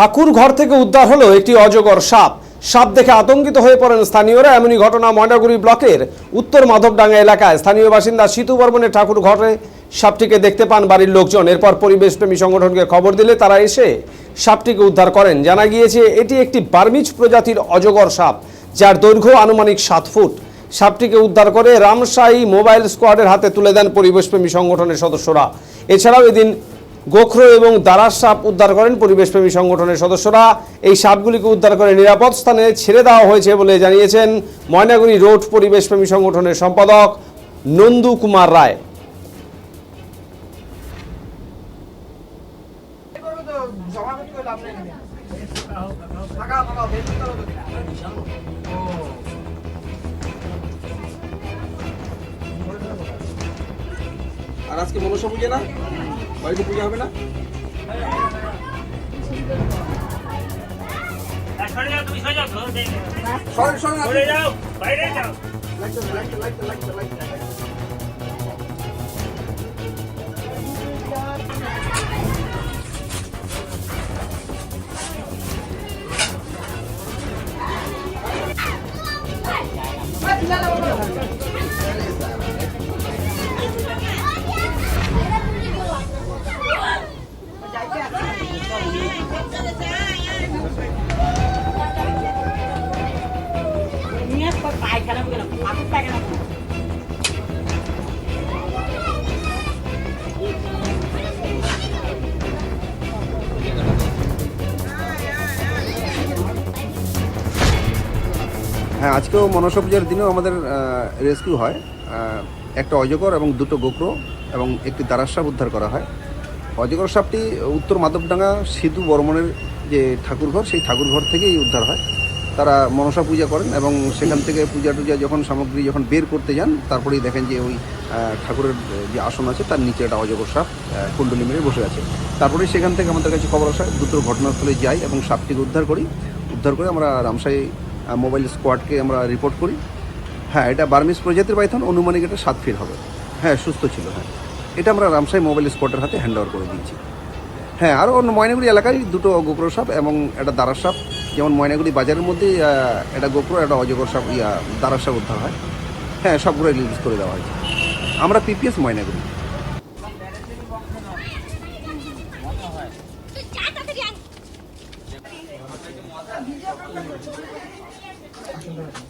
ঠাকুর ঘর থেকে উদ্ধার হলো একটি অজগর সাপ। সাপ দেখে আতঙ্কিত হয়ে পড়েন স্থানীয়রা। এমনই ঘটনা ময়নাগুড়ি ব্লকের উত্তর মাধবডাঙ্গা এলাকায়। স্থানীয় বাসিন্দা সিতু বর্মনের ঠাকুর ঘরে সাপটিকে দেখতে পান বাড়ির লোকজন। এরপর পরিবেশপ্রেমী সংগঠনকে খবর দিলে তারা এসে সাপটিকে উদ্ধার করেন। জানা গিয়েছে, এটি একটি বার্মিজ প্রজাতির অজগর সাপ, যার দৈর্ঘ্য আনুমানিক সাত ফুট। সাপটিকে উদ্ধার করে রামশাহী মোবাইল স্কোয়াডের হাতে তুলে দেন পরিবেশপ্রেমী সংগঠনের সদস্যরা। এছাড়াও এদিন গোখরো এবং দারার সাপ উদ্ধার করেন পরিবেশপ্রেমী সংগঠনের সদস্যরা এই সাপগুলিকে উদ্ধার করে নিরাপদ স্থানে ছেড়ে দেওয়া হয়েছে বলে জানিয়েছেন ময়নাগুড়ি রোড পরিবেশপ্রেমী সংগঠনের সম্পাদক নন্দু কুমার রায়। আর আজকে মনসা পুজো না বাড়িতে পূজা হবে না? সরে যাও তুমি সরে যাও ধরে দেখে সরেন সরেন যাও বাইরে যাও। লাইটটা লাইটটা লাইটটা লাইটটা লাইটটা নিয়ে হ্যাঁ আজকেও মনসা পূজার দিনেও আমাদের রেস্কিউ হয়। একটা অজগর এবং দুটো গোকরো এবং একটি দারার সাপ উদ্ধার করা হয়। অজগর সাপটি উত্তর মাধবডাঙ্গা সিধু বর্মনের যে ঠাকুরঘর, সেই ঠাকুরঘর থেকেই উদ্ধার হয়। তারা মনসা পূজা করেন এবং সেখান থেকে পূজা টুজা যখন সামগ্রী যখন বের করতে যান, তারপরেই দেখেন যে ওই ঠাকুরের যে আসন আছে, তার নিচে একটা অজগর সাপ কুণ্ডলি মেরে বসে আছে। তারপরে সেখান থেকে আমাদের কাছে খবর আসে দ্রুত ঘটনাস্থলে যাই এবং সাপটিকে উদ্ধার করি। উদ্ধার করে আমরা রামসাই মোবাইল স্কোয়াডকে আমরা রিপোর্ট করি। হ্যাঁ এটা বার্মিস প্রজাতির পাইথন, অনুমানিক এটা সাত ফিট হবে। হ্যাঁ সুস্থ ছিল হ্যাঁ। এটা আমরা রামসাই মোবাইল স্কোয়াডের হাতে হ্যান্ড করে দিয়েছি। হ্যাঁ আরও অন্য ময়নাগুড়ি এলাকায় দুটো গোকরো সাপ এবং একটা দারার সাপ। যেমন ময়নাগুড়ি বাজারের মধ্যে একটা গোকরো একটা অজগর সাপ, ইয়া দারার সাপ উদ্ধার হয়। হ্যাঁ সবগুলো রিলিজ করে দেওয়া হয়েছে। আমরা পিপিএস ময়নাগুড়ি তাড়াতাড়ি আন।